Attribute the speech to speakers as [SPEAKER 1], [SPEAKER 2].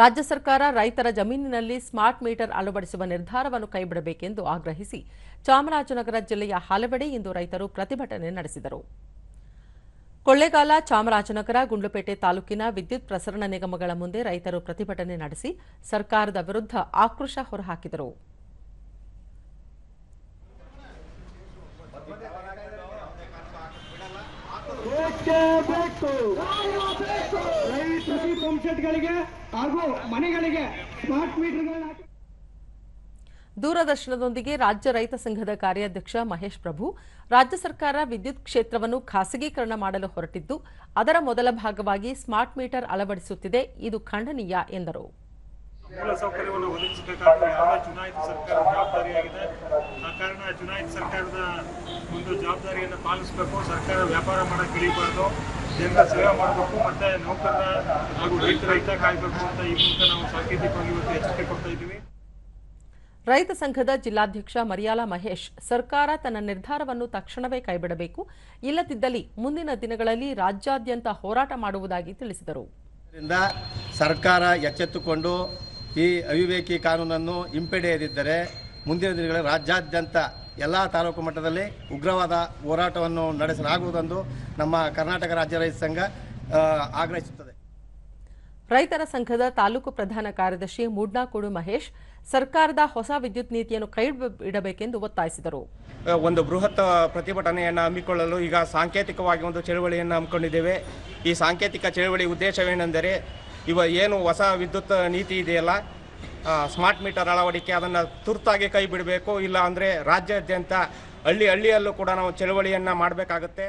[SPEAKER 1] ರಾಜ್ಯ ಸರ್ಕಾರ ರೈತರ ಜಮೀನಿನಲ್ಲಿ ಸ್ಮಾರ್ಟ್ ಮೀಟರ್ ಅಳವಡಿಸುವ ನಿರ್ಧಾರವನ್ನು ಕೈಬಿಡಬೇಕೆಂದು ಆಗ್ರಹಿಸಿ ಚಾಮರಾಜನಗರ ಜಿಲ್ಲೆಯ ಹಲವೆಡೆ ಇಂದು ರೈತರು ಪ್ರತಿಭಟನೆ ನಡೆಸಿದರು. ಕೊಳ್ಳೇಗಾಲ, ಚಾಮರಾಜನಗರ, ಗುಂಡ್ಲುಪೇಟೆ ತಾಲೂಕಿನ ವಿದ್ಯುತ್ ಪ್ರಸರಣ ನಿಗಮಗಳ ಮುಂದೆ ರೈತರು ಪ್ರತಿಭಟನೆ ನಡೆಸಿ ಸರ್ಕಾರದ ವಿರುದ್ಧ ಆಕ್ರೋಶ ಹೊರಹಾಕಿದರು.
[SPEAKER 2] ಪಂಪ್ಸೆಟ್ಗಳಿಗೆ ಹಾಗೂ ಮನೆಗಳಿಗೆ ಸ್ಮಾರ್ಟ್ ಮೀಟರ್ಗಳನ್ನ ಹಾಕಿ
[SPEAKER 1] ದೂರದರ್ಶನದೊಂದಿಗೆ ರಾಜ್ಯ ರೈತ ಸಂಘದ ಕಾರ್ಯಾಧ್ಯಕ್ಷ ಮಹೇಶ್ ಪ್ರಭು ರಾಜ್ಯ ಸರ್ಕಾರ ವಿದ್ಯುತ್ ಕ್ಷೇತ್ರವನ್ನು ಖಾಸಗೀಕರಣ ಮಾಡಲು ಹೊರಟಿದ್ದು ಅದರ ಮೊದಲ ಭಾಗವಾಗಿ ಸ್ಮಾರ್ಟ್ ಮೀಟರ್ ಅಳವಡಿಸುತ್ತಿದೆ ಇದು ಖಂಡನೀಯ ಎಂದರು.
[SPEAKER 3] ಮೂಲಸೌಕರ್ಯವನ್ನು ಒದಗಿಸಬೇಕಾದ ಯಾವ ಚುನಾಯಿತ ಸರ್ಕಾರ ಜವಾಬ್ದಾರಿಯಾಗಿದೆ? ಚುನಾಯಿತ ಸರ್ಕಾರದ ಒಂದು ಜವಾಬ್ದಾರಿಯನ್ನು ಪಾಲಿಸಬೇಕು ಸರ್ಕಾರ ವ್ಯಾಪಾರ ಮಾಡಕ್ಕೆ ಇಳಿಬಾರ್ದು ಜನರ ಸೇವೆ ಮಾಡಬೇಕು ಮತ್ತೆ ನೌಕರರ ಹಾಗೂ ರೈತರ ಹಿತ ಕಾಯ್ಬೇಕು ಅಂತ ಈ ಮೂಲಕ ನಾವು ಸಾಂಕೇತಿಕವಾಗಿ ಇವತ್ತು ಎಚ್ಚರಿಕೆ ಕೊಡ್ತಾ ಇದ್ದೀವಿ.
[SPEAKER 1] ರೈತ ಸಂಘದ ಜಿಲ್ಲಾಧ್ಯಕ್ಷ ಮರಿಯಾಲ ಮಹೇಶ್ ಸರ್ಕಾರ ತನ್ನ ನಿರ್ಧಾರವನ್ನು ತಕ್ಷಣವೇ ಕೈಬಿಡಬೇಕು ಇಲ್ಲದಿದ್ದಲ್ಲಿ ಮುಂದಿನ ದಿನಗಳಲ್ಲಿ ರಾಜ್ಯಾದ್ಯಂತ ಹೋರಾಟ ಮಾಡುವುದಾಗಿ ತಿಳಿಸಿದರು.
[SPEAKER 4] ಇದರಿಂದ ಸರ್ಕಾರ ಎಚ್ಚೆತ್ತುಕೊಂಡು ಈ ಅವಿವೇಕಿ ಕಾನೂನನ್ನು ಹಿಂಪಡೆಯದಿದ್ದರೆ ಮುಂದಿನ ದಿನಗಳಲ್ಲಿ ರಾಜ್ಯಾದ್ಯಂತ ಎಲ್ಲ ತಾಲೂಕು ಮಟ್ಟದಲ್ಲಿ ಉಗ್ರವಾದ ಹೋರಾಟವನ್ನು ನಡೆಸಲಾಗುವುದೆಂದು ನಮ್ಮ ಕರ್ನಾಟಕ ರಾಜ್ಯ ರೈತ ಸಂಘ ಆಗ್ರಹಿಸುತ್ತದೆ.
[SPEAKER 1] ರೈತರ ಸಂಘದ ತಾಲೂಕು ಪ್ರಧಾನ ಕಾರ್ಯದರ್ಶಿ ಮೂಡ್ನಾಕೂಡು ಮಹೇಶ್ ಸರ್ಕಾರದ ಹೊಸ ವಿದ್ಯುತ್ ನೀತಿಯನ್ನು ಕೈ ಇಡಬೇಕೆಂದು ಒತ್ತಾಯಿಸಿದರು
[SPEAKER 5] ಒಂದು ಬೃಹತ್ ಪ್ರತಿಭಟನೆಯನ್ನು ಹಮ್ಮಿಕೊಳ್ಳಲು ಈಗ ಸಾಂಕೇತಿಕವಾಗಿ ಒಂದು ಚಳುವಳಿಯನ್ನು ಹಮ್ಮಿಕೊಂಡಿದ್ದೇವೆ. ಈ ಸಾಂಕೇತಿಕ ಚಳುವಳಿ ಉದ್ದೇಶವೇನೆಂದರೆ ಇವ ಏನು ಹೊಸ ವಿದ್ಯುತ್ ನೀತಿ ಇದೆಯಲ್ಲ ಸ್ಮಾರ್ಟ್ ಮೀಟರ್ ಅಳವಡಿಕೆ ಅದನ್ನು ತುರ್ತಾಗಿ ಕೈ ಬಿಡಬೇಕು ಇಲ್ಲ ಅಂದರೆ ರಾಜ್ಯಾದ್ಯಂತ ಹಳ್ಳಿ ಹಳ್ಳಿಯಲ್ಲೂ ಕೂಡ ನಾವು ಚಳವಳಿಯನ್ನು ಮಾಡಬೇಕಾಗುತ್ತೆ.